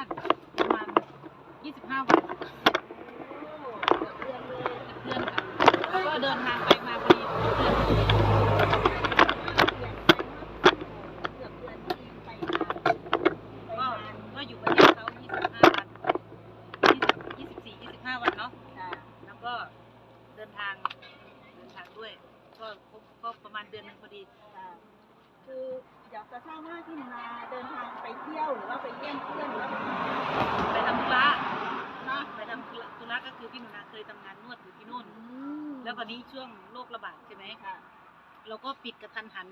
านประมาณ25วันเกือบเดือนเลยกับเพื่อนกันแล้วก็เดินทางไปมาพอดีเพื่อน เปลี่ยนไปมากเกือบเดือนที่ไปงานไป ก็ งาน ก็อยู่ประเทศเขา25 วัน20 24 25 วันเนาะ ค่ะ แล้วก็เดินทางเดินทางด้วย ก็ก็ก็ประมาณเดือนหนึงพอดี ค่ะคืออยากจะทราบว่าที่หนูนาเดินทางไปเที่ยว หรือว่าไปเยี่ยมเพื่อนหรือว่าไปทำงานไปทำธุระเนาะไปทำธุระธุระก็คือพี่หนูนาเคยทำงานนวดอยู่ที่นู่นอืมแล้วคราวนี้ช่วงโรคระบาดใช่ไหมค่ะ เราก็ปิดกระทันหัน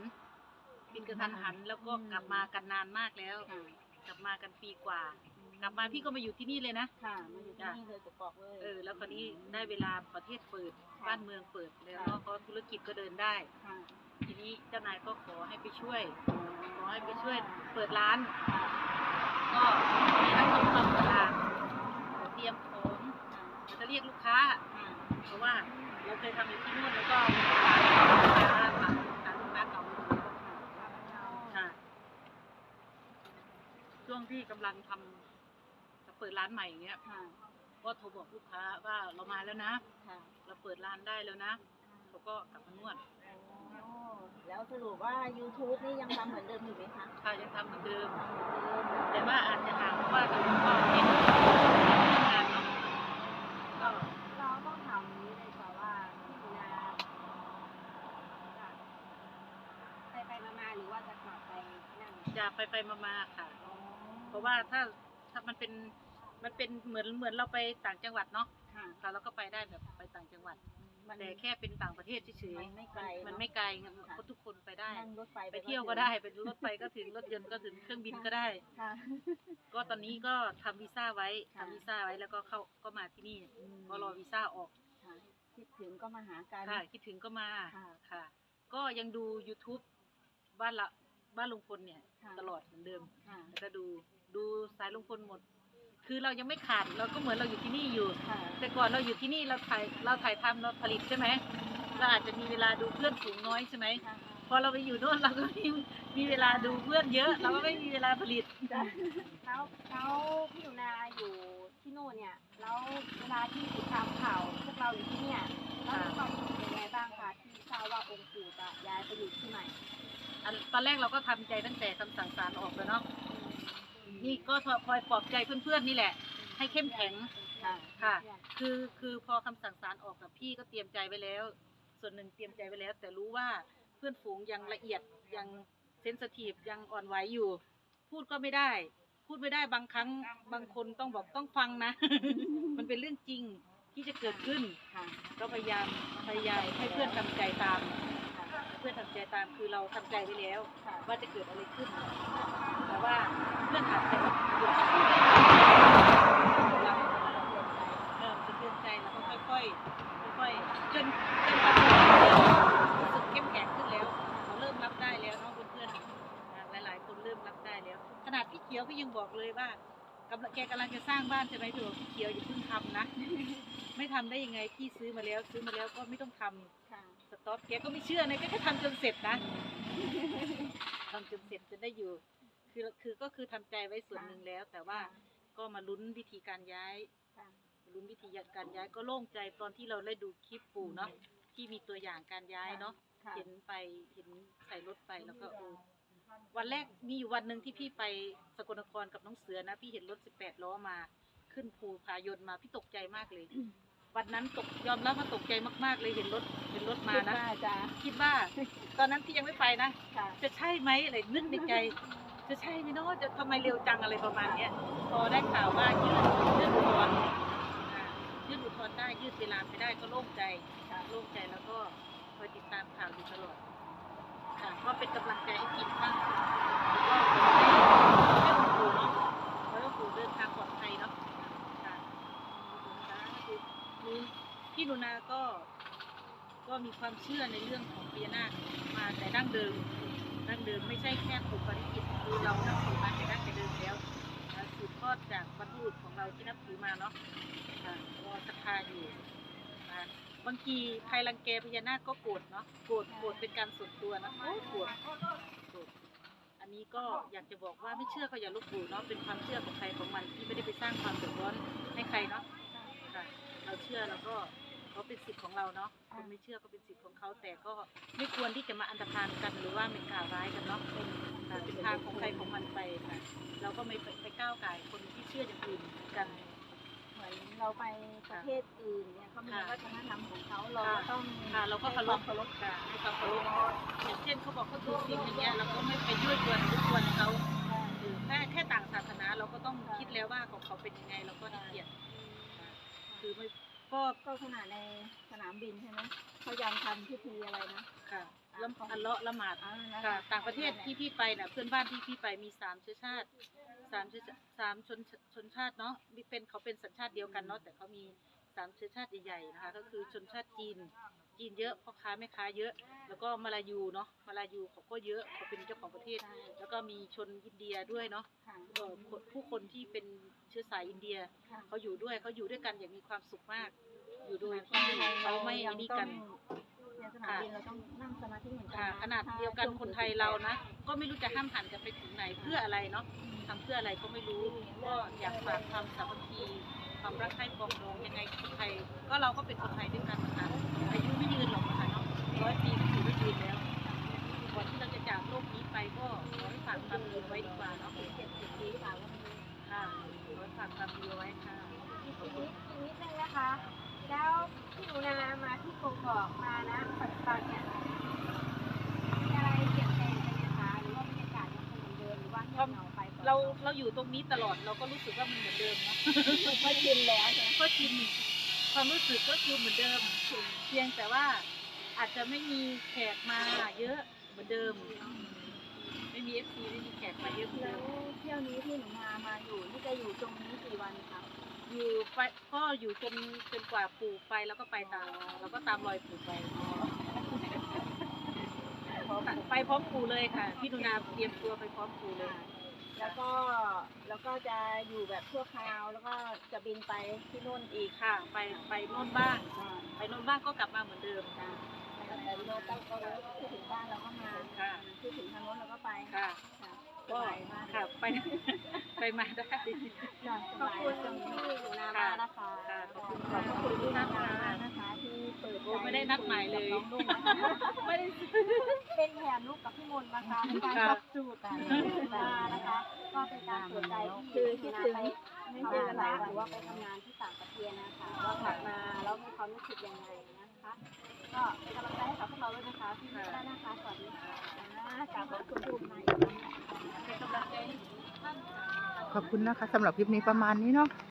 ปิดกระทันหัน แล้วก็กลับมากันนานมากแล้ว ค่ะกลับมากันปีกว่า กลับมาพี่ก็มาอยู่ที่นี่เลยนะ ค่ะมาอยู่ที่นี่เลยกบอกเลยเออ แล้วคราวนี้ได้เวลาประเทศเปิดค่ะบ้านเมืองเปิดแล้วค่ะเนาะก็ธุรกิจก็เดินได้ ค่ะทีนี้เจ้านายก็ขอให้ไปช่วย ขอให้ไปช่วยเปิดร้านค่ะ ก็มีนักท่องเที่ยวเปิดร้านเตรียมของค่ะแล้วก็เรียกลูกค้าค่ะเพราะว่าเราเคยทำอยู่ที่นู่นแล้วก็มีร้านลูกค้าผ่านทางลูกค้าเก่าอยู่แล้วค่ะช่วงที่กำลังทำจะเปิดร้านใหม่อย่างเงี้ยค่ะก็โทรบอกลูกค้าว่าเรามาแล้วนะค่ะเราเปิดร้านได้แล้วนะเขาก็กลับมานวดโอ้แล้วสรุปว่า YouTube นี่ยังทำเหมือนเดิมอยู่ไหมคะ ค่ะ ยังทำเหมือนเดิมทำเหมือนเดิม แต่ว่าอาจจะห่างเพราะว่าตอนนี้ก็เห็นงานเนาะก็ เราต้องถามนี้เลยค่ะว่าคุณอาไปไปมาๆหรือว่าจะกลับไปนั่น จะ ไปไปๆมาๆค่ะ เพราะว่าถ้าถ้ามันเป็นมันเป็นเหมือนเหมือนเราไปต่างจังหวัดเนาะค่ะ ค่ะเราก็ไปได้แบบไปต่างจังหวัดมันแต่แค่เป็นต่างประเทศเฉยมันไม่ไกลมันเนอะไม่ไกลไงค่ะคนทุกคนไปได้ นั่งรถไฟไปเที่ยวก็ได้ไปรถไฟก็ถึงรถยนต์ก็ถึงเครื่องบินก็ได้ ค่ะ ก็ตอนนี้ก็ทำวีซ่าไว้ค่ะทำวีซ่าไว้แล้วก็เข้าก็มาที่นี่อืมก็รอวีซ่าออกค่ะคิดถึงก็มาหากัน ค่ะคิดถึงก็มาค่ะ ค่ะ ก็ยังดู YouTube บ้านละ บ้านลุงพลเนี่ย ค่ะตลอดเหมือนเดิมค่ะแล้วก็ดูดูสายลุงพลหมด คือเรายังไม่ขาดเราก็เหมือนเราอยู่ที่นี่อยู่ ค่ะแต่ก่อนเราอยู่ที่นี่เราถ่ายเราถ่ายทำเราผลิตใช่ไหมเราอาจจะมีเวลาดูเพื่อนฝูงน้อยใช่ไหมค่ะพอเราไปอยู่โน่นเราก็มีมีเวลาดูเพื่อนเยอะ เราก็ไม่มีเวลาผลิตแล้วแล้วพี่หนูนาอยู่ที่โน่นเนี่ย แล้วเวลาที่ติดตามข่าวพวกเราอยู่ที่เนี่ยแล้วมีความรู้สึกยังไงบ้างคะที่ทราบว่าองค์ปู่จะย้ายไปอยู่ที่ใหม่ อันตอนแรกเราก็ทำใจตั้งแต่คำสั่งศาลออกแล้วเนาะนี่ก็คอยปลอบใจเพื่อนๆนี่แหละ ให้เข้มแข็งค่ะค่ะ คือคือพอคำสั่งศาลออกกับพี่ก็เตรียมใจไว้แล้ว ส่วนหนึ่งเตรียมใจไว้แล้ว แต่รู้ว่าเพื่อนฝูงยังละเอียดยังเซนสทีฟยังอ่อนไหวอยู่ พูดก็ไม่ได้ พูดไม่ได้บางครั้งบางคนต้องบอกต้องฟังนะ มันเป็นเรื่องจริงที่จะเกิดขึ้น ค่ะ ก็พยายามพยายามให้เพื่อนทำใจตามค่ะ เพื่อนทำใจตามคือเราทำใจไว้แล้วว่าจะเกิดอะไรขึ้น แต่ว่าเพื่อนอาจจะแบบหยุดเราเออจะเตือนใจแล้วก็ค่อยๆค่อยๆจนจนตอนนี้รู้สึกเข้มแข็งขึ้นแล้วเราเริ่มรับได้แล้วเนาะเพื่อนๆหลายๆ คนเริ่มรับได้แล้ว ขนาดพี่เขียวพี่ยังบอกเลยว่ากำลังแกกำลังจะสร้างบ้านใช่ไหมพี่บอกพี่เขียวอย่าเพิ่งทำนะ ไม่ทำได้ยังไงพี่ซื้อมาแล้ว ซื้อมาแล้วก็ไม่ต้องทำ ค่ะสต็อปแกก็ไม่เชื่อนะแกก็ทำจนเสร็จนะทำจนเสร็จจนได้อยู่ คือคือก็คือทำใจไว้ส่วนหนึ่งแล้ว แต่ว่าก็มาลุ้นวิธีการย้ายค่ะลุ้นวิธีการย้ายก็โล่งใจตอนที่เราได้ดูคลิปปู่เนาะที่มีตัวอย่างการย้ายเนาะค่ะเห็นไปเห็นใส่รถไปแล้วก็เออวันแรกมีอยู่วันหนึ่งที่พี่ไปสกลนครกับน้องเสือนะ พี่เห็นรถสิบแปดล้อมา ขึ้นภูพายนมาพี่ตกใจมากเลย วันนั้นตกยอมรับว่าตกใจมาก ๆ เลยเห็นรถเห็นรถมานะคิดว่จะคิดว่า ตอนนั้นพี่ยังไม่ไปนะค่ะจะใช่ไหมอะไรนึกในใจ จะใช่ไหมเนาะจะทำไมเร็วจังอะไรประมาณเนี้ยพอได้ข่าวว่ายืดยืดอุทธรณ์อ่ายืดอุทธรณ์ได้ยืดเวลาไปได้ก็โล่งใจค่ะโล่งใจแล้วก็คอยติดตามข่าวอยู่ตลอดค่ะก็เป็นกำลังใจให้กินบ้างแล้วก็ให้ให้คุณปู่เนาะแล้วก็ปู่เดินทางปลอดภัยเนาะค่ะสาธุนี่ พี่หนุนาก็ก็มีความเชื่อในเรื่องของพญานาคมาแต่ดั้งเดิมดั้งเดิมไม่ใช่แค่ปลูกปริจิตคือเรานับถือมาแต่ดั้งแต่เดิมแล้วสืบทอดจากบรรพบุรุษของเราที่นับถือมาเนาะค่ะก็ศรัทธาอยู่นะบางทีใครรังแกพญานาคก็โกรธเนาะโกรธโกรธเป็นการส่วนตัวนะโอ้โกรธโกรธอันนี้ก็อยากจะบอกว่าไม่เชื่อก็อย่าลบหลู่เนาะเป็นความเชื่อของใครของมันที่ไม่ได้ไปสร้างความเดือดร้อนให้ใครเนาะเราเชื่อแล้วก็ เขาเป็นสิทธิ์ของเราเนาะคนไม่เชื่อก็เป็นสิทธิ์ของเขาแต่ก็ไม่ควรที่จะมาอันตรพานกันหรือว่าเป็นข่าวร้ายกันเนาะเป็นค่ะเป็นทางของใครของมันไปค่ะเราก็ไม่ไปไปก้าวไก่ายคนที่เชื่ออย่างอื่นกัน เหมือนเราไปประเทศอื่นเนี่ยเขามีค่ะวัฒนธรรมของเขาเราค่ะก็ต้องค่ะเราก็เคารพเคารพค่ะให้ความเคารพอย่างเช่นเขาบอกเขาถือศีลอย่างเงี้ยเราก็ไม่ไปยั่วยวนรบกวนเขาหรือแค่แค่ต่างศาสนาเราก็ต้องคิดแล้วว่าของเขาเป็นยังไงเราก็ให้เกียรติค่ะคือไม่ ก็ก็ขนาดในสนามบินใช่ไหมเขายังทำพิธีอะไรนะ ค่ะละอัลเลาะห์ละหมาดอ่านะค่ะคะต่างประเทศที่พี่ไปน่ะเพื่อนบ้านที่พี่ไปมีสามเชื้อชาติสามเชื้อสามชนชนชาติเนาะมีเป็นเขาเป็นสัญชาติเดียวกันเนาะแต่เขามี สามเชื้อชาติใหญ่ๆนะคะ ก็คือชนชาติจีน จีนเยอะพ่อค้าแม่ค้าเยอะ แล้วก็มาลายูเนาะมาลายูเขาก็เยอะเขาเป็นเจ้าของประเทศใช่แล้วก็มีชนอินเดียด้วยเนาะค่ะเอ่อคนผู้คนที่เป็นเชื้อสายอินเดียค่ะเขาอยู่ด้วยเขาอยู่ด้วยกันอย่างมีความสุขมาก อยู่โดยที่เขาไม่นี่กัน ในสนามบินเราต้องนั่งสมาธิเหมือนกัค่ะนะขนาดเดียวกันคนไทยเรานะ ก็ไม่รู้จะห้ามหันกันไปถึงไหนเพื่ออะไรเนาะทำเพื่ออะไรก็ไม่รู้ ก็อยากฝากความสามัคคี ความรักใคร่ปรองดองยังไงคนไทยก็เราก็เป็นคนไทยด้วยกันนะคะอายุไม่ยืนหรอกนะคะเนาะร้อยปีก็ถือว่ายืนแล้วก่อนที่เราจะจากโลกนี้ไปก็ขอให้ฝากความดีไว้ดีกว่าเนาะเจ็ดสิบปีค่ะว่ามันค่ะขอให้ฝากความดีไว้ค่ะอีกนิดอีกนิดนึงนะคะ แล้วพี่หนูนามาที่กกอกมานะปัจจุบันเนี่ยมีอะไรเปลี่ยนแปลงไปไหมคะหรือว่าบรรยากาศยังคงเหมือนเดิมหรือว่าเงียบเหงา เราเราอยู่ตรงนี้ตลอดเราก็รู้สึกว่ามันเหมือนเดิมเนาะก็ชินแล้วใช่ไหมก็ชินความรู้สึกก็คือเหมือนเดิม เพียงแต่ว่าอาจจะไม่มีแขกมาเยอะเหมือนเดิม ไม่มีเอฟซีไม่มีแขกมาเยอะเหมือนแล้เดิวมเที่ยวนี้ที่หนูนามาอยู่นี่จะอยู่ตรงนี้กี่วันคะอยู่ไปก็อยู่จนจนกว่าปู่ไปแล้วก็ไปตามเราก็ตามรอยปู่ไปไปพร้อมปู่เลยค่ะ พี่นุนาเตรียมตัวไปพร้อมปู่เลย แล้วก็แล้วก็จะอยู่แบบชั่วคราว แล้วก็จะบินไปที่นู่นอีกค่ะ ไปไปโน่นบ้างอ่าไปโน่นบ้างก็กลับมาเหมือนเดิมค่ะ แล้วแต่เราต้องก็ที่ถึงบ้านเราก็มาค่ะที่ถึงทางโน้นเราก็ไปค่ะ ค่ะสก็บายมากค่ะ ไป ไปมาได้ค่ะสขอบบายคุณจังที่เลยหนูนามานะคะ ค่ะขอบคุณขอบพระคุณที่นัดมานะคะที่เปิดใจโอ้ ได้นัดหมายเลย ไม่ได้เป็นแผนลูกกับพี่มนต์นะคะในการจับจูดกันมานะคะ ก็เป็นการเปิดใจที่คิดถึงไม่เจอกันหลายวันว่าไปทำงานที่ต่างประเทศนะคะว่ากลับมาแล้วมีความรู้สึกยังไงนะคะ ก็เป็นกำลังใจให้กับพวกเราด้วยนะคะที่นี่ได้นะคะสวัสดีค่ะกราบขอบคุณทุกท่านเป็นกำลังใจท่านขอบคุณนะคะสำหรับคลิปนี้ประมาณนี้เนาะ